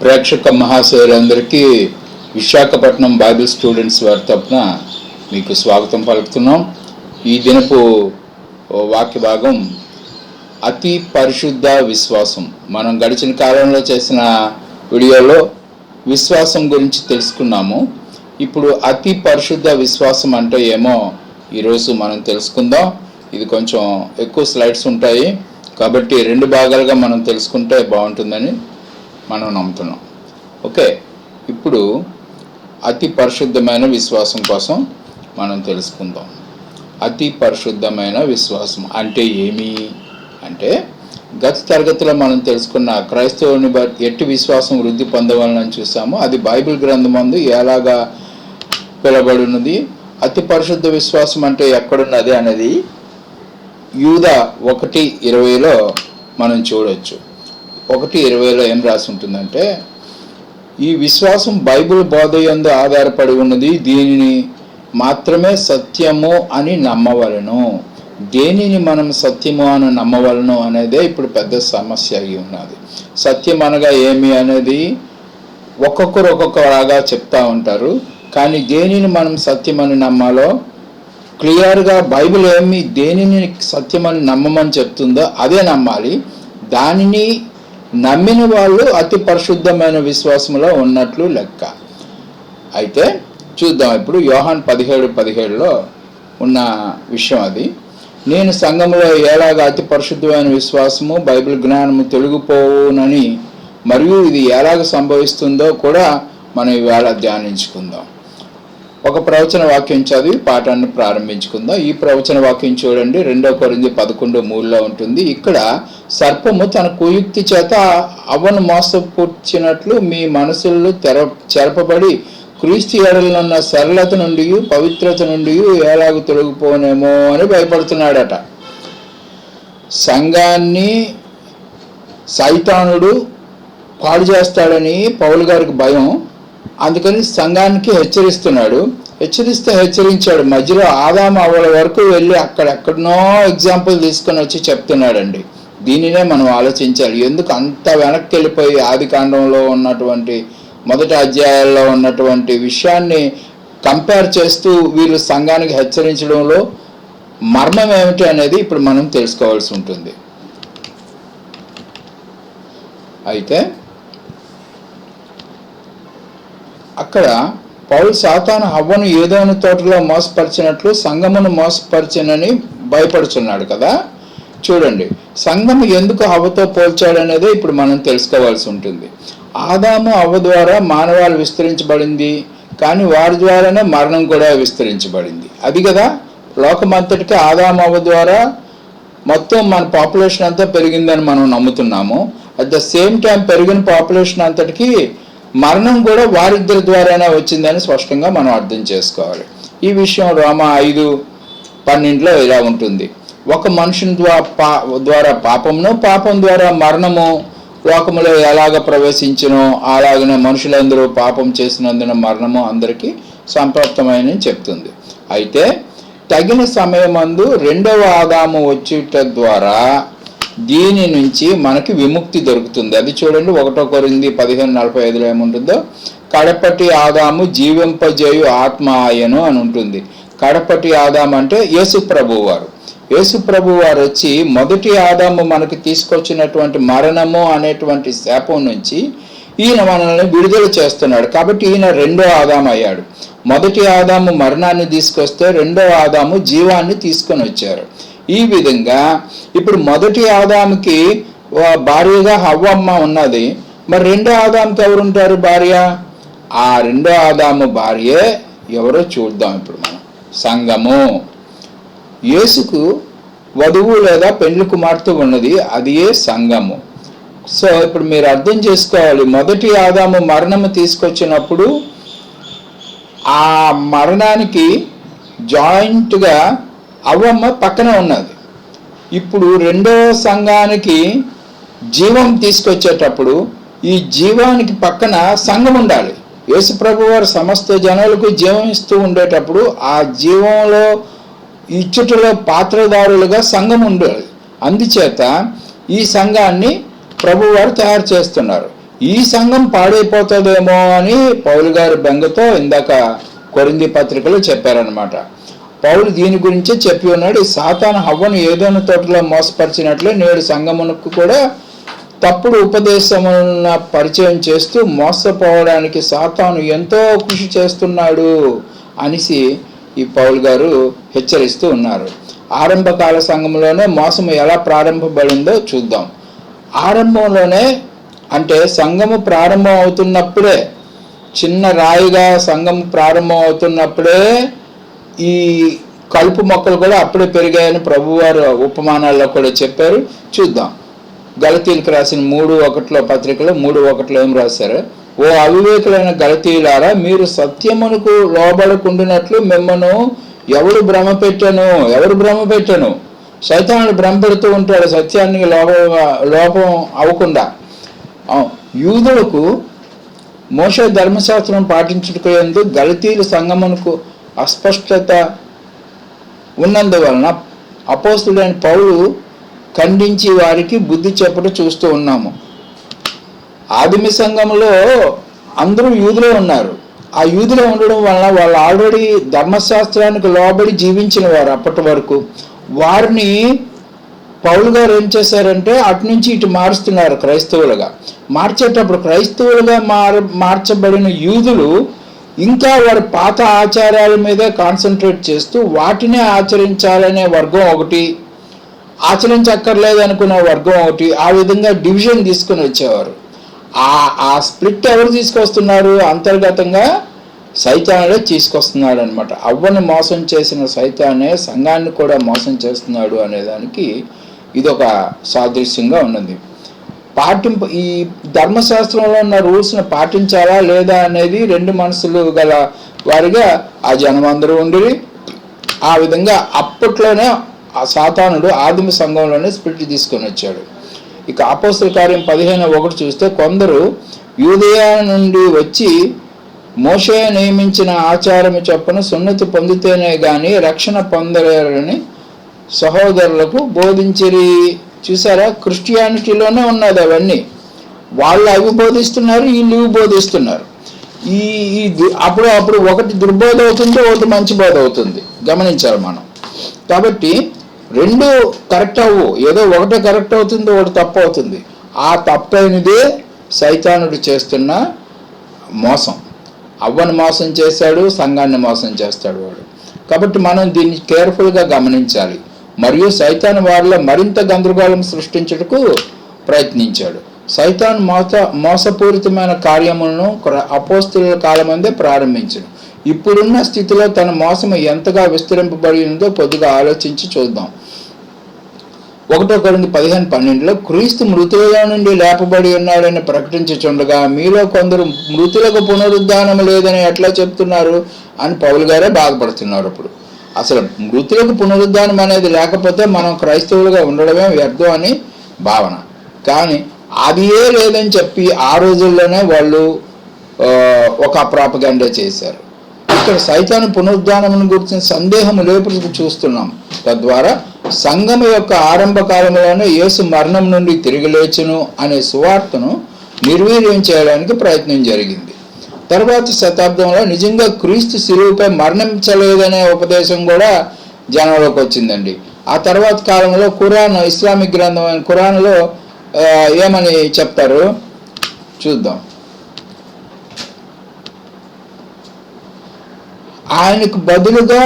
ప్రేక్షక మహాశయులందరికీ Visakhapatnam Bible students వారి తరపున మీకు స్వాగతం పలుకుతున్నాం. ఈ దినపు వాక్య భాగం అతి పరిశుద్ధ విశ్వాసం. మనం గడిచిన కాలంలో చేసిన వీడియోలో విశ్వాసం గురించి తెలుసుకున్నాము. ఇప్పుడు అతి పరిశుద్ధ విశ్వాసం అంటే ఏమో ఈరోజు మనం తెలుసుకుందాం. ఇది కొంచెం ఎక్కువ స్లైడ్స్ ఉంటాయి. కాబట్టి రెండు భాగాలుగా మనం తెలుసుకుంటే బాగుంటుందని మనం నమ్ముతున్నాం. ఓకే ఇప్పుడు అతి పరిశుద్ధమైన విశ్వాసం కోసం మనం తెలుసుకుందాం. అతి పరిశుద్ధమైన విశ్వాసం అంటే ఏమి? అంటే గత తరగతిలో మనం తెలుసుకున్న క్రైస్తవుని బట్టి ఎట్టి విశ్వాసం వృద్ధి పొందవాలని చూసాము. అది బైబిల్ గ్రంథమందు ఎలాగా పిలబడినది అతి పరిశుద్ధ విశ్వాసం అంటే ఎక్కడున్నది అనేది యూద ఒకటి ఇరవైలో మనం చూడవచ్చు ఒకటి ఇరవైలో ఏం రాసి ఉంటుందంటే ఈ విశ్వాసం బైబిల్ బోధయందు ఆధారపడి ఉన్నది దీనిని మాత్రమే సత్యము అని నమ్మవలను. దేనిని మనం సత్యము అని నమ్మవలను అనేదే ఇప్పుడు పెద్ద సమస్య అయి ఉన్నది. సత్యం అనగా ఏమి అనేది ఒక్కొక్కరు ఒక్కొక్కలాగా చెప్తా ఉంటారు. కానీ దేనిని మనం సత్యం అని నమ్మాలో క్లియర్గా బైబిల్ ఏమి దేనిని సత్యమని నమ్మమని చెప్తుందో అదే నమ్మాలి. దానిని నమ్మిన వాళ్ళు అతి పరిశుద్ధమైన విశ్వాసంలో ఉన్నట్లు లెక్క. అయితే చూద్దాం ఇప్పుడు యోహాన్ పదిహేడు పదిహేడులో ఉన్న విషయం అది. నేను సంఘంలో ఎలాగ అతి పరిశుద్ధమైన విశ్వాసము బైబిల్ జ్ఞానము తొలగిపోవునని మరియు ఇది ఎలాగ సంభవిస్తుందో కూడా మనం ఈవేళ ధ్యానించుకుందాం. ఒక ప్రవచన వాక్యం చదివి పాఠాన్ని ప్రారంభించుకుందాం. ఈ ప్రవచన వాక్యం చూడండి. రెండో కొరింది పదకొండు మూడులో ఉంటుంది. ఇక్కడ సర్పము తన కుయుక్తి చేత అవ్వను మోసపుచ్చినట్లు మీ మనసుల్లో తెర చెరపబడి క్రీస్తు ఏడలనున్న సరళత నుండి పవిత్రత నుండి ఎలాగ తొలగిపోనేమో అని భయపడుతున్నాడట. సంఘాన్ని సైతానుడు పాడు చేస్తాడని పౌలు గారికి భయం. అందుకని సంఘానికి హెచ్చరిస్తున్నాడు. హెచ్చరిస్తే హెచ్చరించాడు. మధ్యలో ఆదాము అవల వరకు వెళ్ళి అక్కడెక్కడనో ఎగ్జాంపుల్ తీసుకొని వచ్చి చెప్తున్నాడండి. దీనినే మనం ఆలోచించాలి. ఎందుకు అంత వెనక్కి వెళ్ళిపోయి ఆది కాండంలో ఉన్నటువంటి మొదటి అధ్యాయాల్లో ఉన్నటువంటి విషయాన్ని కంపేర్ చేస్తూ వీళ్ళు సంఘానికి హెచ్చరించడంలో మర్మం ఏమిటి అనేది ఇప్పుడు మనం తెలుసుకోవాల్సి ఉంటుంది. అయితే అక్కడ పౌలు సాతాను హవ్వను ఏదోని తోటలో మోసపరిచినట్లు సంఘమును మోసపరిచినని భయపడుచున్నాడు కదా? చూడండి సంఘము ఎందుకు హవ్వతో పోల్చాడనేదే ఇప్పుడు మనం తెలుసుకోవాల్సి ఉంటుంది. ఆదాము అవ్వ ద్వారా మానవాళి విస్తరించబడింది కానీ వారి ద్వారానే మరణం కూడా విస్తరించబడింది. అది కదా? లోకమంతటికి ఆదాము అవ్వ ద్వారా మొత్తం మన పాపులేషన్ అంతా పెరిగిందని మనం నమ్ముతున్నాము. అట్ ద సేమ్ టైం పెరిగిన పాపులేషన్ అంతటికి మరణం కూడా వారిద్దరి ద్వారానే వచ్చిందని స్పష్టంగా మనం అర్థం చేసుకోవాలి. ఈ విషయం రామ ఐదు పన్నెండులో ఇలా ఉంటుంది. ఒక మనుషుని ద్వారా పా ద్వారా పాపమును పాపం ద్వారా మరణము లోకములో ఎలాగ ప్రవేశించినో అలాగనే మనుషులందరూ పాపం చేసినందున మరణము అందరికీ సంప్రాప్తమైన చెప్తుంది. అయితే తగిన సమయమందు రెండవ ఆదాము వచ్చుట ద్వారా దీని నుంచి మనకి విముక్తి దొరుకుతుంది. అది చూడండి ఒకటో కొరింది పదిహేను నలభై ఐదులో ఏముంటుందో? కడపటి ఆదాము జీవింపజేయు ఆత్మ ఆయను అని ఉంటుంది. కడపటి ఆదాము అంటే యేసు ప్రభువారు వారు. వారు వచ్చి మొదటి ఆదాము మనకి తీసుకొచ్చినటువంటి మరణము అనేటువంటి శాపం నుంచి ఈయన మనల్ని విడుదల చేస్తున్నాడు. కాబట్టి ఈయన రెండో ఆదాము అయ్యాడు. మొదటి ఆదాము మరణాన్ని తీసుకొస్తే రెండో ఆదాము జీవాన్ని తీసుకొని వచ్చారు. ఈ విధంగా ఇప్పుడు మొదటి ఆదాముకి భార్యగా హవ్వమ్మ ఉన్నది. మరి రెండో ఆదాముకి ఎవరుంటారు భార్య? ఆ రెండో ఆదాము భార్య ఎవరో చూద్దాం ఇప్పుడు మనం. సంఘము యేసుకు వధువు లేదా పెండ్లి కుమార్తె ఉన్నది అదియే సంగము. సంఘము సో ఇప్పుడు మీరు అర్థం చేసుకోవాలి. మొదటి ఆదాము మరణము తీసుకొచ్చినప్పుడు ఆ మరణానికి జాయింట్గా అవ్వమ్మ పక్కనే ఉన్నది. ఇప్పుడు రెండో సంఘానికి జీవం తీసుకొచ్చేటప్పుడు ఈ జీవానికి పక్కన సంఘం ఉండాలి. యేసుప్రభు వారు సమస్త జనాలకు జీవం ఇస్తూ ఉండేటప్పుడు ఆ జీవంలో ఇచ్చుటలో పాత్రదారులుగా సంఘం ఉండాలి. అందుచేత ఈ సంఘాన్ని ప్రభువారు తయారు చేస్తున్నారు. ఈ సంఘం పాడైపోతుందేమో అని పౌలు గారు బెంగతో ఇందాక కొరింది పత్రికలు చెప్పారనమాట పౌలు దీని గురించే చెప్పి ఉన్నాడు ఈ సాతాను హవ్వను ఏదోని తోటలో మోసపరిచినట్లే నేడు సంగమునకు కూడా తప్పుడు ఉపదేశమున పరిచయం చేస్తూ మోసపోవడానికి సాతాను ఎంతో కృషి చేస్తున్నాడు అనేసి ఈ పౌల్ గారు హెచ్చరిస్తూ ఉన్నారు. ఆరంభకాల సంఘంలోనే మోసం ఎలా ప్రారంభపడిందో చూద్దాం. ఆరంభంలోనే అంటే సంఘము ప్రారంభం అవుతున్నప్పుడే చిన్న రాయిగా సంఘం ప్రారంభం అవుతున్నప్పుడే ఈ కలుపు మొక్కలు కూడా అప్పుడే పెరిగాయని ప్రభువారు ఉపమానాల్లో కూడా చెప్పారు. చూద్దాం. గలతీలకు రాసిన మూడు ఒకటిలో పత్రికలో మూడు ఒకటిలో ఏం రాశారు? ఓ అవివేకులైన గలతీయులారా మీరు సత్యమునకు లోబడకుండినట్లు మిమ్మను ఎవడు భ్రమ పెట్టను? ఎవరు భ్రమ పెట్టాను? సైతానుడు భ్రమ పెడుతూ ఉంటాడు సత్యానికి లోప లోపం అవ్వకుండా. యూదులకు మోస ధర్మశాస్త్రం పాటించుటకు ఎందు గలతీలు సంగమునకు అస్పష్టత ఉన్నందువలన అపోస్తుడైన పౌలు ఖండించి వారికి బుద్ధి చెప్పడం చూస్తూ ఉన్నాము. ఆదిమ సంఘంలో అందరూ యూదులే ఉన్నారు. ఆ యూదులో ఉండడం వలన వాళ్ళు ఆల్రెడీ ధర్మశాస్త్రానికి లోబడి జీవించిన వారు అప్పటి వరకు. వారిని పౌలు గారు ఏం చేశారంటే అటు నుంచి ఇటు మారుస్తున్నారు క్రైస్తవులుగా. మార్చేటప్పుడు క్రైస్తవులుగా మార్ మార్చబడిన యూదులు ఇంకా వారి పాత ఆచారాల మీద కాన్సన్ట్రేట్ చేస్తూ వాటినే ఆచరించాలనే వర్గం ఒకటి ఆచరించక్కర్లేదు అనుకునే వర్గం ఒకటి ఆ విధంగా డివిజన్ తీసుకుని వచ్చేవారు. ఆ ఆ స్ప్లిట్ ఎవరు తీసుకొస్తున్నారు? అంతర్గతంగా సైతానుడే తీసుకొస్తున్నాడు అనమాట అవ్వని మోసం చేసిన సైతానే సంఘాన్ని కూడా మోసం చేస్తున్నాడు అనేదానికి ఇది ఒక సాదృశ్యంగా ఉన్నది. పాటింపు ఈ ధర్మశాస్త్రంలో ఉన్న రూల్స్ని పాటించాలా లేదా అనేది రెండు మనసులు గల వారిగా ఆ జనం అందరూ ఉండి ఆ విధంగా అప్పట్లోనే ఆ సాతానుడు ఆదిమ సంఘంలోనే స్పిరిట్ తీసుకొని వచ్చాడు. ఇక అపోస్తుల కార్యం పదిహేను ఒకటి చూస్తే కొందరు యూదయా నుండి వచ్చి మోషే నియమించిన ఆచారము చొప్పున సున్నతి పొందితేనే గాని రక్షణ పొందలేరని సహోదరులకు బోధించిరి. చూసారా? క్రిస్టియానిటీలోనే ఉన్నది అవన్నీ. వాళ్ళు అవి బోధిస్తున్నారు వీళ్ళు ఇవి బోధిస్తున్నారు. ఈ ఈ అప్పుడు అప్పుడు ఒకటి దుర్బోధ అవుతుంది ఒకటి మంచి బోధ అవుతుంది. గమనించాలి మనం. కాబట్టి రెండు కరెక్ట్ అవ్వు. ఏదో ఒకటే కరెక్ట్ అవుతుంది ఒకటి తప్పు అవుతుంది. ఆ తప్పైనదే సైతానుడు చేస్తున్న మోసం. అవ్వని మోసం చేశాడు సంఘాన్ని మోసం చేస్తాడు వాడు. కాబట్టి మనం దీన్ని కేర్ఫుల్గా గమనించాలి. మరియు సైతాన్ వారిలో మరింత గందరగోళం సృష్టించుటకు ప్రయత్నించాడు. సైతాన్ మోస మోసపూరితమైన కార్యములను అపోస్తుల కాలమందే ప్రారంభించడు. ఇప్పుడున్న స్థితిలో తన మోసము ఎంతగా విస్తరింపబడి ఉందో పొద్దుగా ఆలోచించి చూద్దాం. ఒకటో కొరింది పదిహేను పన్నెండులో క్రీస్తు మృతులలో నుండి లేపబడి ఉన్నాడని ప్రకటించుచుండగా మీలో కొందరు మృతులకు పునరుద్ధానం లేదని ఎట్లా చెప్తున్నారు? అని పౌలు గారే బాధపడుతున్నారు అప్పుడు. అసలు మృతులకు పునరుద్ధానం అనేది లేకపోతే మనం క్రైస్తవులుగా ఉండడమే వ్యర్థం అని భావన. కానీ అది ఏ లేదని చెప్పి ఆ రోజుల్లోనే వాళ్ళు ఒక ప్రాపగండా చేశారు. ఇక్కడ సైతాను పునరుద్ధానమును గురించిన సందేహం లేపుకు చూస్తున్నాం. తద్వారా సంఘం యొక్క ఆరంభ కాలంలోనే యేసు మరణం నుండి తిరిగి లేచును అనే సువార్తను నిర్వీర్యం చేయడానికి ప్రయత్నం జరిగింది. తర్వాత శతాబ్దంలో నిజంగా క్రీస్తు శిలువుపై మరణించలేదనే ఉపదేశం కూడా జనంలోకి వచ్చిందండి. ఆ తర్వాత కాలంలో ఖురాన్ ఇస్లామిక్ గ్రంథం అయిన ఖురాన్లో ఏమని చెప్తారు? చూద్దాం. ఆయనకు బదులుగా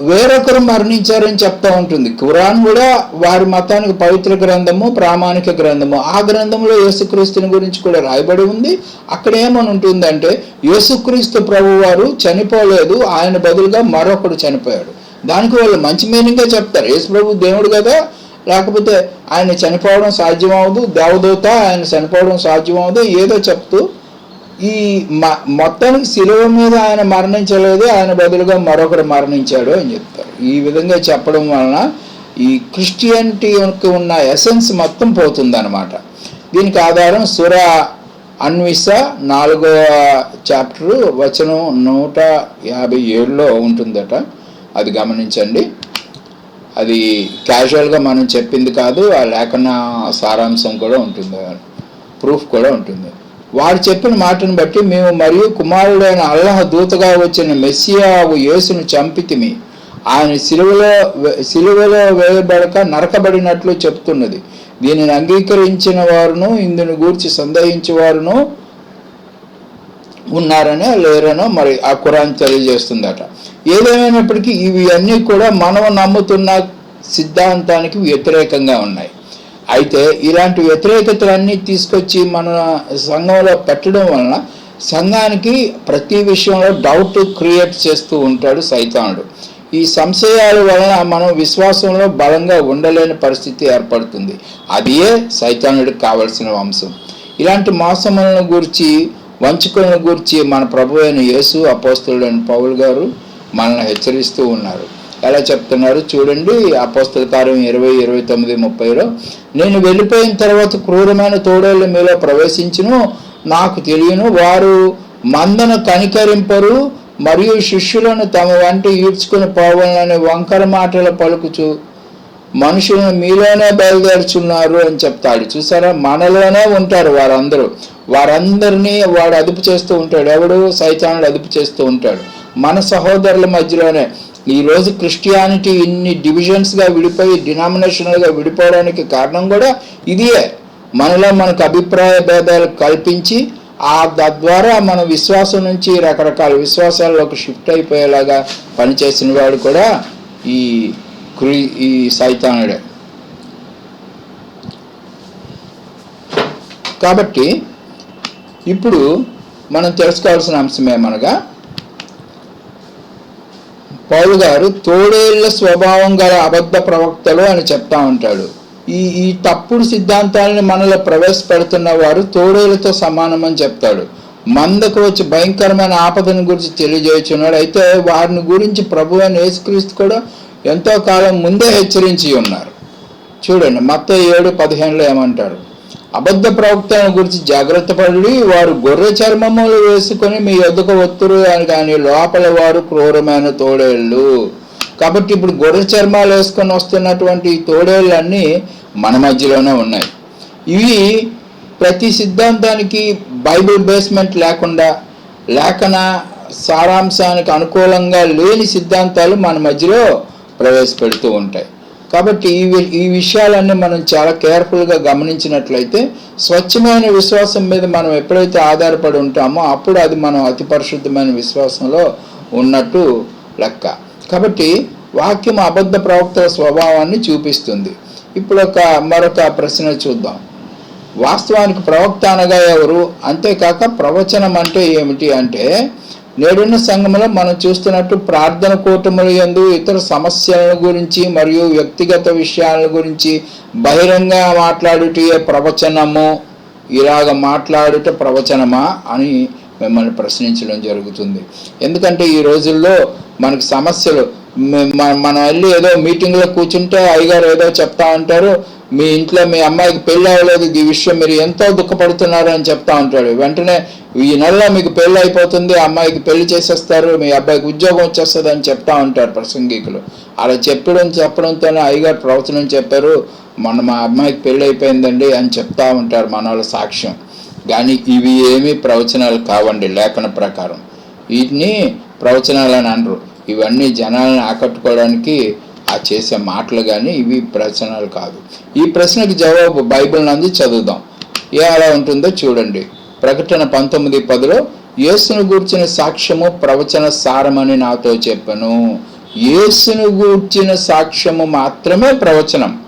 వేరొకరు మరణించారని చెప్తా ఉంటుంది. ఖురాన్ కూడా వారి మతానికి పవిత్ర గ్రంథము ప్రామాణిక గ్రంథము. ఆ గ్రంథంలో యేసుక్రీస్తుని గురించి కూడా రాయబడి ఉంది. అక్కడ ఏమని ఉంటుందంటే యేసుక్రీస్తు ప్రభు వారు చనిపోలేదు ఆయన బదులుగా మరొకడు చనిపోయాడు. దానికి వాళ్ళు మంచి మీనింగే చెప్తారు. యేసు ప్రభు దేవుడు కదా. లేకపోతే ఆయన చనిపోవడం సాధ్యమవదు దేవదూత ఆయన చనిపోవడం సాధ్యమవదు ఏదో చెప్తూ ఈ మ- మొత్తానికి శిలువ మీద ఆయన మరణించలేదు ఆయన బదులుగా మరొకరు మరణించాడు అని చెప్తారు. ఈ విధంగా చెప్పడం వలన ఈ క్రిస్టియానిటీ ఉన్న ఎసెన్స్ మొత్తం పోతుందన్నమాట. దీనికి ఆధారం సుర అన్విస నాలుగవ చాప్టర్ వచనం నూట యాభై ఏడులో ఉంటుందట. అది గమనించండి. అది క్యాజువల్గా మనం చెప్పింది కాదు ఆ లేఖన సారాంశం కూడా ఉంటుంది ప్రూఫ్ కూడా ఉంటుంది. వారు చెప్పిన మాటను బట్టి మేము మరియు కుమారుడైన అల్లహ దూతగా వచ్చిన మెస్సియావు యేసును చంపితిమి. ఆయన సిలువలో సిలువలో వేయబడక నరకబడినట్లు చెప్తున్నది. దీనిని అంగీకరించిన వారును ఇందుని గూర్చి సందేహించేవారును ఉన్నారనో లేరనో మరి ఆ కురాన్ తెలియజేస్తుందట. ఏదేమైనప్పటికీ ఇవి అన్నీ కూడా మనం నమ్ముతున్న సిద్ధాంతానికి వ్యతిరేకంగా ఉన్నాయి. అయితే ఇలాంటి వ్యతిరేకతలన్నీ తీసుకొచ్చి మన సంఘంలో పెట్టడం వలన సంఘానికి ప్రతి విషయంలో డౌట్ క్రియేట్ చేస్తూ ఉంటాడు సైతానుడు. ఈ సంశయాల వలన మనం విశ్వాసంలో బలంగా ఉండలేని పరిస్థితి ఏర్పడుతుంది. అదియే సైతానుడికి కావలసిన వంశం. ఇలాంటి మోసములను గురించి వంచుకులను గురించి మన ప్రభు అయిన యేసు అపోస్తుడైన పౌల్ గారు మనల్ని హెచ్చరిస్తూ ఉన్నారు. ఎలా చెప్తున్నారు చూడండి అపోస్తుల కార్యం ఇరవై ఇరవై తొమ్మిది ముప్పైలో నేను వెళ్ళిపోయిన తర్వాత క్రూరమైన తోడేళ్ళు మీలో ప్రవేశించును నాకు తెలియను. వారు మందను కనికరింపరు మరియు శిష్యులను తమ వంటి ఈడ్చుకుని పోవాలని వంకర మాటలు పలుకుచు మనుషులను మీలోనే బయలుదేరుచున్నారు అని చెప్తాడు. చూసారా? మనలోనే ఉంటారు వారందరూ. వారందరినీ వాడు అదుపు చేస్తూ ఉంటాడు. ఎవడు? సైతానుడు అదుపు చేస్తూ ఉంటాడు. మన సహోదరుల మధ్యలోనే. ఈరోజు క్రిస్టియానిటీ ఇన్ని డివిజన్స్గా విడిపోయి డినామినేషనల్గా విడిపోవడానికి కారణం కూడా ఇదే. మనలో మనకు అభిప్రాయ భేదాలు కల్పించి ఆ తద్వారా మన విశ్వాసం నుంచి రకరకాల విశ్వాసాల్లోకి షిఫ్ట్ అయిపోయేలాగా పనిచేసిన వాడు కూడా ఈ క్రీ ఈ సైతానుడే. కాబట్టి ఇప్పుడు మనం తెలుసుకోవాల్సిన అంశం ఏమనగా పౌలు గారు తోడేళ్ళ స్వభావం గల అబద్ధ ప్రవక్తలు అని చెప్తా ఉంటాడు. ఈ ఈ తప్పుడు సిద్ధాంతాలని మనలో ప్రవేశపెడుతున్న వారు తోడేళ్ళతో సమానమని చెప్తాడు. మందకు వచ్చి భయంకరమైన ఆపదను గురించి తెలియజేస్తున్నాడు అయితే వారిని గురించి ప్రభు అని యేసుక్రీస్తు కూడా ఎంతో కాలం ముందే హెచ్చరించి ఉన్నారు. చూడండి మొత్తం ఏడు పదిహేనులో ఏమంటారు? అబద్ధ ప్రవక్తలను గురించి జాగ్రత్త పడి వారు గొర్రె చర్మములు వేసుకొని మీ ఎదుక ఒత్తురు అని కానీ లోపల వారు క్రూరమైన తోడేళ్ళు. కాబట్టి ఇప్పుడు గొర్రె చర్మాలు వేసుకొని వస్తున్నటువంటి తోడేళ్ళన్నీ మన మధ్యలోనే ఉన్నాయి. ఇవి ప్రతి సిద్ధాంతానికి బైబిల్ బేస్మెంట్ లేకుండా లేఖన సారాంశానికి అనుకూలంగా లేని సిద్ధాంతాలు మన మధ్యలో ప్రవేశపెడుతూ ఉంటాయి. కాబట్టి ఈ వి- ఈ విషయాలన్నీ మనం చాలా కేర్ఫుల్గా గమనించినట్లయితే స్వచ్ఛమైన విశ్వాసం మీద మనం ఎప్పుడైతే ఆధారపడి ఉంటామో అప్పుడు అది మనం అతి పరిశుద్ధమైన విశ్వాసంలో ఉన్నట్టు లెక్క. కాబట్టి వాక్యం అబద్ధ ప్రవక్తల స్వభావాన్ని చూపిస్తుంది. ఇప్పుడు ఒక మరొక ప్రశ్న చూద్దాం. వాస్తవానికి ప్రవక్త అనగా ఎవరు? అంతేకాక ప్రవచనం అంటే ఏమిటి అంటే నేడున్న సంఘంలో మనం చూస్తున్నట్టు ప్రార్థన కూటముల యందు ఇతర సమస్యల గురించి మరియు వ్యక్తిగత విషయాల గురించి బహిరంగ మాట్లాడుటే ప్రవచనము. ఇలాగ మాట్లాడుట ప్రవచనమా అని మిమ్మల్ని ప్రశ్నించడం జరుగుతుంది. ఎందుకంటే ఈ రోజుల్లో మనకు సమస్యలు మనం వెళ్ళి ఏదో మీటింగ్లో కూర్చుంటే అయ్యగారు ఏదో చెప్తా ఉంటారు మీ ఇంట్లో మీ అమ్మాయికి పెళ్ళి అవ్వలేదు ఈ విషయం మీరు ఎంతో దుఃఖపడుతున్నారు అని చెప్తా ఉంటాడు. వెంటనే ఈ నెలలో మీకు పెళ్ళి అయిపోతుంది ఆ అమ్మాయికి పెళ్ళి చేసేస్తారు మీ అబ్బాయికి ఉద్యోగం వచ్చేస్తుంది అని చెప్తా ఉంటారు ప్రసంగికులు. అలా చెప్పడం చెప్పడంతోనే అయ్యగారు ప్రవచనం చెప్పారు మన మా అమ్మాయికి పెళ్ళి అయిపోయిందండి అని చెప్తా ఉంటారు మన వాళ్ళ సాక్ష్యం. కానీ ఇవి ఏమీ ప్రవచనాలు కావండి లేఖన ప్రకారం. వీటిని ప్రవచనాలు అని అనరు. ఇవన్నీ జనాలను ఆకట్టుకోవడానికి ఆ చేసే మాటలు కానీ ఇవి ప్రశ్నలు కాదు. ఈ ప్రశ్నకు జవాబు బైబిల్ నందు చదువుదాం. ఏ అలా ఉంటుందో చూడండి. ప్రకటన పంతొమ్మిది పదిలో యేసును గూర్చిన సాక్ష్యము ప్రవచన సారమని నాతో చెప్పను. యేసును గూర్చిన సాక్ష్యము మాత్రమే ప్రవచనం.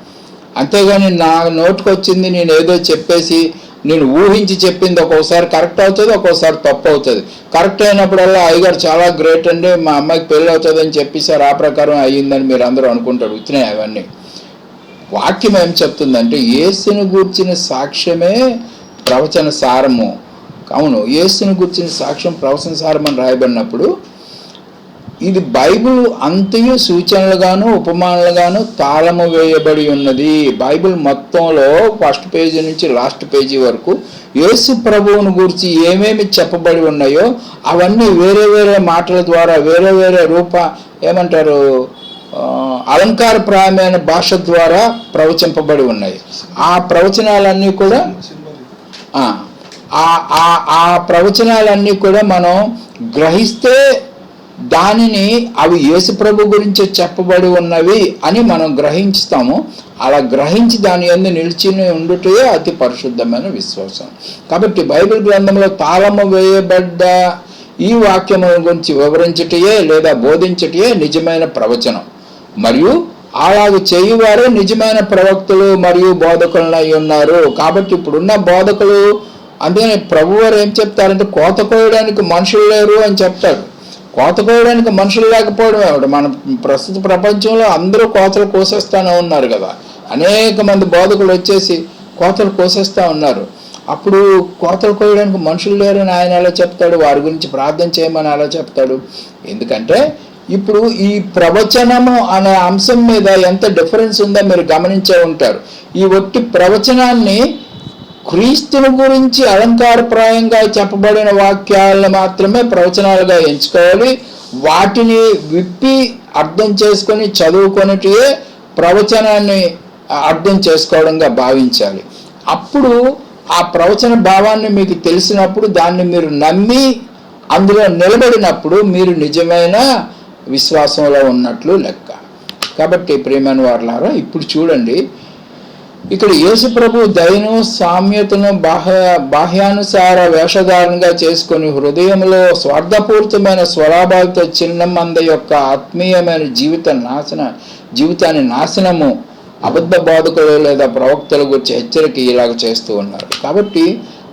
అంతేగాని నా నోటికి వచ్చింది నేను ఏదో చెప్పేసి నేను ఊహించి చెప్పింది ఒక్కోసారి కరెక్ట్ అవుతుంది ఒక్కోసారి తప్పు అవుతుంది. కరెక్ట్ అయినప్పుడల్లా అయ్యగారు చాలా గ్రేట్ అండి మా అమ్మాయికి పెళ్ళి అవుతుంది అని చెప్పేసారు ఆ ప్రకారం అయ్యిందని మీరు అందరూ అనుకుంటారు వచ్చినాయి అవన్నీ. వాక్యం ఏం చెప్తుందంటే యేసుని గూర్చిన సాక్ష్యమే ప్రవచన సారము. అవును ఏసుని గూర్చిన సాక్ష్యం ప్రవచన సారం అని రాయబడినప్పుడు ఇది బైబిల్ అంతయు సూచనలుగాను ఉపమానాలుగాను తాళము వేయబడి ఉన్నది. బైబిల్ మొత్తంలో ఫస్ట్ పేజీ నుంచి లాస్ట్ పేజీ వరకు యేసు ప్రభువును గురించి ఏమేమి చెప్పబడి ఉన్నాయో అవన్నీ వేరే వేరే మాటల ద్వారా వేరే వేరే రూప ఏమంటారు అలంకారప్రాయమైన భాష ద్వారా ప్రవచింపబడి ఉన్నాయి. ఆ ప్రవచనాలన్నీ కూడా ఆ ఆ ఆ ప్రవచనాలన్నీ కూడా మనం గ్రహిస్తే దానిని అవి యేసు ప్రభు గురించి చెప్పబడి ఉన్నవి అని మనం గ్రహించుతాము. అలా గ్రహించి దాని ఎందు నిలిచి ఉండుటే అతి పరిశుద్ధమైన విశ్వాసం. కాబట్టి బైబిల్ గ్రంథంలో తాళము వేయబడ్డ ఈ వాక్యముల గురించి వివరించటయే లేదా బోధించటయే నిజమైన ప్రవచనం. మరియు అలాగ చేయువారే నిజమైన ప్రవక్తలు మరియు బోధకులు అయి ఉన్నారు. కాబట్టి ఇప్పుడున్న బోధకులు అందుకని ప్రభువారు ఏం చెప్తారంటే కోత కోయడానికి మనుషులు లేరు అని చెప్తారు. కోత కోయడానికి మనుషులు లేకపోవడం ఏమిటి మన ప్రస్తుత ప్రపంచంలో అందరూ కోతలు కోసేస్తానే ఉన్నారు కదా. అనేక మంది బోధకులు వచ్చేసి కోతలు కోసేస్తా ఉన్నారు. అప్పుడు కోతలు కోయడానికి మనుషులు లేరని ఆయన ఎలా చెప్తాడు? వారి గురించి ప్రార్థన చేయమని అలా చెప్తాడు? ఎందుకంటే ఇప్పుడు ఈ ప్రవచనము అనే అంశం మీద ఎంత డిఫరెన్స్ ఉందో మీరు గమనించే ఉంటారు. ఈ ఒట్టి ప్రవచనాన్ని క్రీస్తుని గురించి అలంకారప్రాయంగా చెప్పబడిన వాక్యాలను మాత్రమే ప్రవచనాలుగా ఎంచుకోవాలి. వాటిని విప్పి అర్థం చేసుకొని చదువుకొనిటియే ప్రవచనాన్ని అర్థం చేసుకోవడంగా భావించాలి. అప్పుడు ఆ ప్రవచన భావాన్ని మీకు తెలిసినప్పుడు దాన్ని మీరు నమ్మి అందులో నిలబడినప్పుడు మీరు నిజమైన విశ్వాసంలో ఉన్నట్లు లెక్క. కాబట్టి ప్రియమైన వారులారా ఇప్పుడు చూడండి. ఇక్కడ యేసు ప్రభు దయను సామ్యతను బాహ్య బాహ్యానుసార వేషధారణగా చేసుకుని హృదయంలో స్వార్థపూరితమైన స్వరాభావిత చిన్న మంద యొక్క ఆత్మీయమైన జీవిత నాశన జీవితాన్ని నాశనము అబద్ధ బాధకులు లేదా ప్రవక్తల గురించి హెచ్చరిక ఇలాగ చేస్తూ ఉన్నారు. కాబట్టి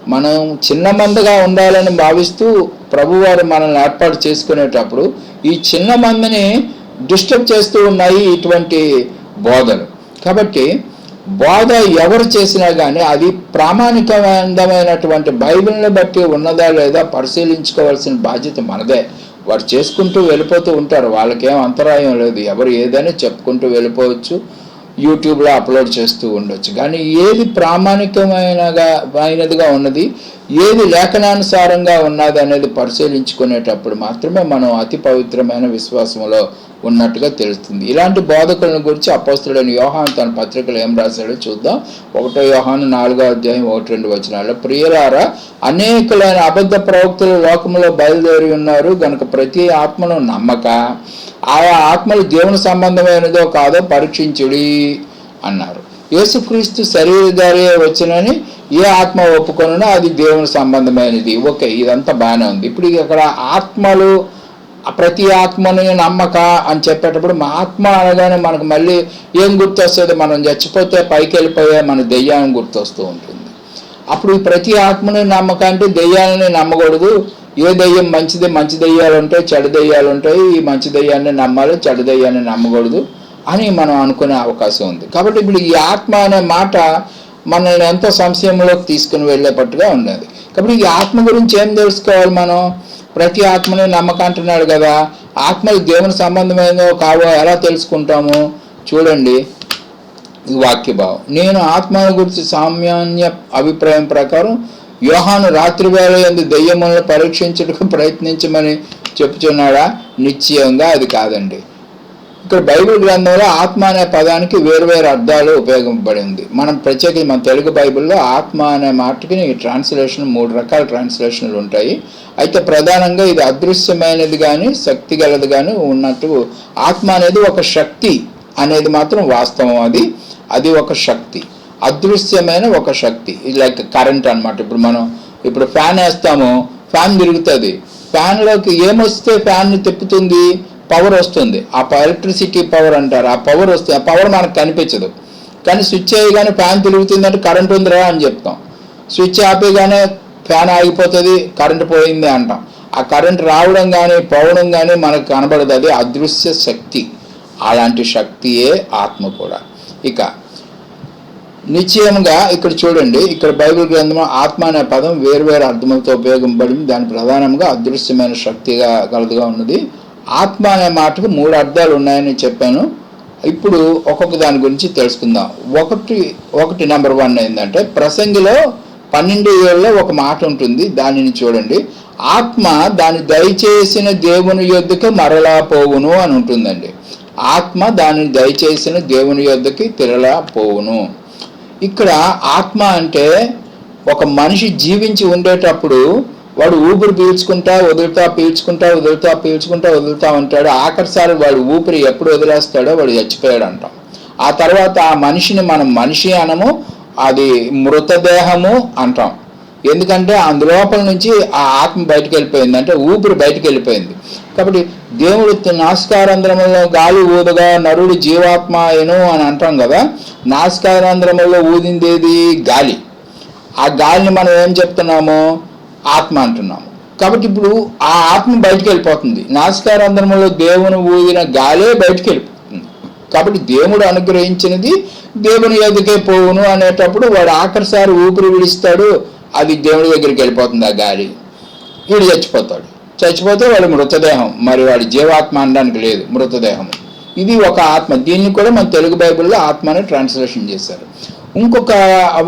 మనం చిన్న మందగా ఉండాలని భావిస్తూ ప్రభువారు మనల్ని ఏర్పాటు చేసుకునేటప్పుడు ఈ చిన్న మందని డిస్టర్బ్ చేస్తూ ఉన్నాయి ఇటువంటి బోధలు. కాబట్టి బోధ ఎవరు చేసినా కానీ అది ప్రామాణికమైనటువంటి బైబిల్ని బట్టి ఉన్నదా లేదా పరిశీలించుకోవాల్సిన బాధ్యత మనదే. వారు చేసుకుంటూ వెళ్ళిపోతూ ఉంటారు. వాళ్ళకేం అంతరాయం లేదు. ఎవరు ఏదైనా చెప్పుకుంటూ వెళ్ళిపోవచ్చు. యూట్యూబ్లో అప్లోడ్ చేస్తూ ఉండొచ్చు. కానీ ఏది ప్రామాణికమైనగా అయినదిగా ఉన్నది ఏది లేఖనానుసారంగా ఉన్నది అనేది పరిశీలించుకునేటప్పుడు మాత్రమే మనం అతి పవిత్రమైన విశ్వాసంలో ఉన్నట్టుగా తెలుస్తుంది. ఇలాంటి బోధకులను గురించి అపోస్తుడైన యోహాన్ తన పత్రికలు ఏం రాశాడో చూద్దాం. ఒకటో యోహాను నాలుగో అధ్యాయం ఒకటి రెండు వచనాలు ప్రియరారా అనేకులైన అబద్ధ ప్రవక్తలు లోకంలో బయలుదేరి ఉన్నారు గనుక ప్రతి ఆత్మను నమ్మక. ఆయా ఆత్మలు దేవుని సంబంధమైనదో కాదో పరీక్షించుడి అన్నారు. యేసుక్రీస్తు శరీరధారే వచ్చినని ఏ ఆత్మ ఒప్పుకొనో అది దేవుని సంబంధమైనది. ఓకే ఇదంతా బాగానే ఉంది. ఇప్పుడు ఇక్కడ ఆత్మలు ప్రతి ఆత్మని నమ్మక అని చెప్పేటప్పుడు మా ఆత్మ అనగానే మనకు మళ్ళీ ఏం గుర్తొస్తుంది మనం చచ్చిపోతే పైకి వెళ్ళిపోయే మన దెయ్యాన్ని గుర్తొస్తూ ఉంటుంది. అప్పుడు ప్రతి ఆత్మని నమ్మక అంటే దెయ్యాలని నమ్మకూడదు ఏ దెయ్యం మంచిది మంచి దెయ్యాలు ఉంటాయి చెడు దెయ్యాలు ఉంటాయి ఈ మంచి దయ్యాన్ని నమ్మాలి చెడు దయ్యాన్ని నమ్మకూడదు అని మనం అనుకునే అవకాశం ఉంది. కాబట్టి ఇప్పుడు ఈ ఆత్మ అనే మాట మనల్ని ఎంతో సంశయంలోకి తీసుకుని వెళ్ళేటట్టుగా ఉన్నది. కాబట్టి ఈ ఆత్మ గురించి ఏం తెలుసుకోవాలి మనం? ప్రతి ఆత్మని నమ్మకంటున్నాడు కదా. ఆత్మలు దేవుని సంబంధమైనదో కావో ఎలా తెలుసుకుంటాము? చూడండి ఈ వాక్యభావం. నేను ఆత్మ గురించి సామాన్య అభిప్రాయం ప్రకారం యోహాను రాత్రి వేళ ఎందు దెయ్యములను పరీక్షించడానికి ప్రయత్నించమని చెప్పుచున్నాడా? నిశ్చయంగా అది కాదండి. ఇక్కడ బైబిల్ గ్రంథంలో ఆత్మ అనే పదానికి వేరువేరు అర్థాలు ఉపయోగపడింది మనం ప్రత్యేకించి మన తెలుగు బైబిల్లో ఆత్మ అనే మాటకి ట్రాన్స్లేషన్ మూడు రకాల ట్రాన్స్లేషన్లు ఉంటాయి. అయితే ప్రధానంగా ఇది అదృశ్యమైనది కానీ శక్తి గలది కానీ ఉన్నట్టు ఆత్మ అనేది ఒక శక్తి అనేది మాత్రం వాస్తవం అది. అది ఒక శక్తి. అదృశ్యమైన ఒక శక్తి. ఇది లైక్ కరెంట్ అన్నమాట. ఇప్పుడు మనం ఇప్పుడు ఫ్యాన్ వేస్తాము ఫ్యాన్ తిరుగుతుంది. ఫ్యాన్లోకి ఏమొస్తే ఫ్యాన్ని తిప్పుతుంది? పవర్ వస్తుంది. ఆ ఎలక్ట్రిసిటీ పవర్ అంటారు. ఆ పవర్ వస్తుంది. ఆ పవర్ మనకు కనిపించదు. కానీ స్విచ్ చేయగానే ఫ్యాన్ తిరుగుతుంది అంటే కరెంట్ ఉందిరా అని చెప్తాం. స్విచ్ ఆపేగానే ఫ్యాన్ ఆగిపోతుంది కరెంట్ పోయింది అంటాం. ఆ కరెంట్ రావడం కానీ పోవడం కానీ మనకు కనబడదు. అది అదృశ్య శక్తి. అలాంటి శక్తియే ఆత్మ కూడా. ఇక నిశ్చయంగా ఇక్కడ చూడండి ఇక్కడ బైబిల్ గ్రంథంలో ఆత్మ అనే పదం వేరువేరు అర్థములతో ఉపయోగింపబడింది. దాని ప్రధానంగా అదృశ్యమైన శక్తిగా కలదుగా ఉన్నది. ఆత్మ అనే మాటకు మూడు అర్థాలు ఉన్నాయని చెప్పాను. ఇప్పుడు ఒక్కొక్క దాని గురించి తెలుసుకుందాం. ఒకటి ఒకటి నెంబర్ వన్ ఏంటంటే ప్రసంగిలో పన్నెండు ఏళ్ళలో ఒక మాట ఉంటుంది. దానిని చూడండి. ఆత్మ దాని దయచేసిన దేవుని యొద్దకు మరలా పోవును అని ఉంటుందండి. ఆత్మ దానిని దయచేసిన దేవుని యొద్దకి తిరలా పోవును. ఇక్కడ ఆత్మ అంటే ఒక మనిషి జీవించి ఉండేటప్పుడు వాడు ఊపిరి పీల్చుకుంటా వదులుతా పీల్చుకుంటా వదులుతా పీల్చుకుంటా వదులుతా ఉంటాడు ఆఖరిసారి వాడు ఊపిరి ఎప్పుడు వదిలేస్తాడో వాడు చచ్చిపోయాడు అంటాం ఆ తర్వాత ఆ మనిషిని మనం మనిషి అనము అది మృతదేహము అంటాం. ఎందుకంటే అందులోపల నుంచి ఆ ఆత్మ బయటకు వెళ్ళిపోయింది. అంటే ఊపిరి బయటకు వెళ్ళిపోయింది. కాబట్టి దేవుడు నాస్కారంధ్రములో గాలి ఊదగా నరుడు జీవాత్మ ఏను అని అంటాం కదా నాస్కారంధ్రములో ఊదిందేది గాలి. ఆ గాలిని మనం ఏం చెప్తున్నాము? ఆత్మ అంటున్నాము. కాబట్టి ఇప్పుడు ఆ ఆత్మ బయటకు వెళ్ళిపోతుంది. నాస్కారంధ్రములో దేవుని ఊదిన గాలే బయటికి వెళ్ళిపోతుంది. కాబట్టి దేవుడు అనుగ్రహించినది దేవుని ఎదుకే పోవును అనేటప్పుడు వాడు ఆఖరిసారి ఊపిరి విడిస్తాడు. అది దేవుడి దగ్గరికి వెళ్ళిపోతుంది ఆ గాలి. వీడు చచ్చిపోతాడు. చచ్చిపోతే వాడు మృతదేహం. మరి వాడి జీవాత్మ అనడానికి లేదు మృతదేహం. ఇది ఒక ఆత్మ. దీన్ని కూడా మన తెలుగు బైబిల్లో ఆత్మ అని ట్రాన్స్లేషన్ చేశారు. ఇంకొక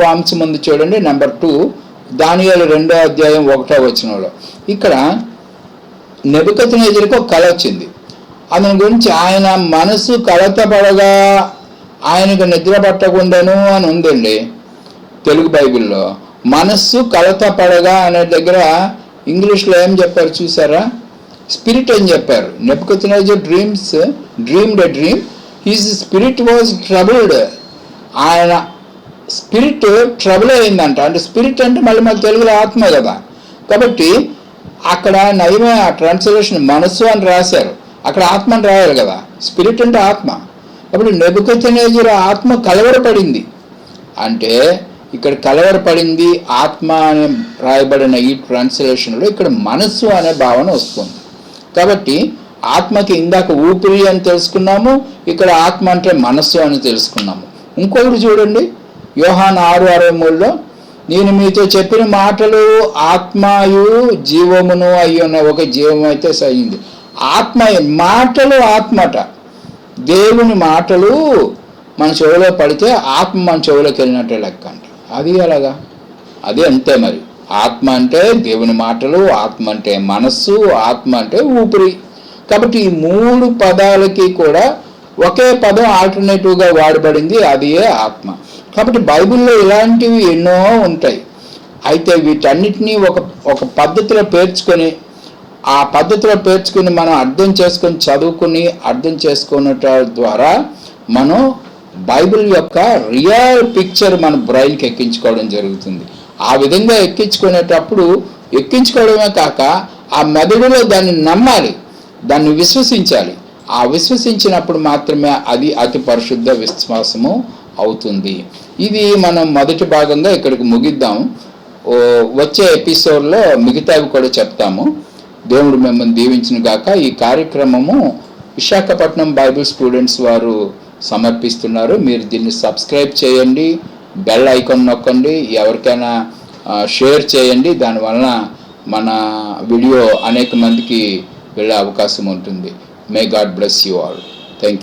అంశం ఉంది చూడండి నెంబర్ టూ. దానియాలు రెండో అధ్యాయం ఒకటో వచనంలో. ఇక్కడ నెబుకత్నేజరికి ఒక కళ వచ్చింది. అతని గురించి ఆయన మనసు కలతపడగా ఆయనకు నిద్ర పట్టకుండాను అని ఉందండి తెలుగు బైబిల్లో. మనస్సు కలత పడగా అనే దగ్గర ఇంగ్లీష్లో ఏం చెప్పారు చూసారా? స్పిరిట్ అని చెప్పారు? నెప్పుకొచ్చినజర్ dreams dreamed a dream. His spirit was troubled. ఆయన స్పిరిట్ ట్రబుల్ అయిందంట. అంటే స్పిరిట్ అంటే మళ్ళీ మన తెలుగులో ఆత్మ కదా. కాబట్టి అక్కడ నయమే ఆ ట్రాన్స్లేషన్ మనస్సు అని రాశారు. అక్కడ ఆత్మ అని రాయాలి కదా. స్పిరిట్ అంటే ఆత్మ. కాబట్టి నెబుకతినేజర్ ఆత్మ కలవరపడింది. అంటే ఇక్కడ కలవరపడింది ఆత్మ అని రాయబడిన ఈ ట్రాన్స్లేషన్లో ఇక్కడ మనస్సు అనే భావన వస్తుంది. కాబట్టి ఆత్మకి ఇందాక ఊపిరి అని తెలుసుకున్నాము ఇక్కడ ఆత్మ అంటే మనస్సు అని తెలుసుకున్నాము. ఇంకొకటి చూడండి యోహాన్ ఆరు అరవై మూడులో నేను మీతో చెప్పిన మాటలు ఆత్మయు జీవమును అయ్యున్న ఒక జీవం అయితే సయింది ఆత్మ మాటలు ఆత్మట. దేవుని మాటలు మన చెవిలో పడితే ఆత్మ మన చెవిలోకి వెళ్ళినట్టే లెక్క అంట. అది ఎలాగా? అది అంతే మరి. ఆత్మ అంటే దేవుని మాటలు ఆత్మ అంటే మనస్సు ఆత్మ అంటే ఊపిరి. కాబట్టి ఈ మూడు పదాలకి కూడా ఒకే పదం ఆల్టర్నేటివ్గా వాడబడింది అది ఆత్మ. కాబట్టి బైబిల్లో ఇలాంటివి ఎన్నో ఉంటాయి. అయితే వీటన్నిటినీ ఒక ఒక పద్ధతిలో పేర్చుకొని ఆ పద్ధతిలో పేర్చుకుని మనం అర్థం చేసుకొని చదువుకుని అర్థం చేసుకునేట ద్వారా మనం బైబిల్ యొక్క రియల్ పిక్చర్ మన బ్రెయిన్కి ఎక్కించుకోవడం జరుగుతుంది. ఆ విధంగా ఎక్కించుకునేటప్పుడు ఎక్కించుకోవడమే కాక ఆ మెదడులో దాన్ని నమ్మాలి దాన్ని విశ్వసించాలి. ఆ విశ్వసించినప్పుడు మాత్రమే అది అతి పరిశుద్ధ విశ్వాసము అవుతుంది. ఇది మనం మొదటి భాగంగా ఇక్కడికి ముగిద్దాం. ఓ వచ్చే ఎపిసోడ్లో మిగతావి కూడా చెప్తాము. దేవుడు మిమ్మల్ని దీవించిన గాక ఈ కార్యక్రమము విశాఖపట్నం బైబిల్ స్టూడెంట్స్ వారు సమర్పిస్తున్నారు. మీరు దీన్ని సబ్స్క్రైబ్ చేయండి బెల్ ఐకాన్ నొక్కండి ఎవరికైనా షేర్ చేయండి. దానివలన మన వీడియో అనేక మందికి వెళ్ళే అవకాశం ఉంటుంది. May God bless you all thank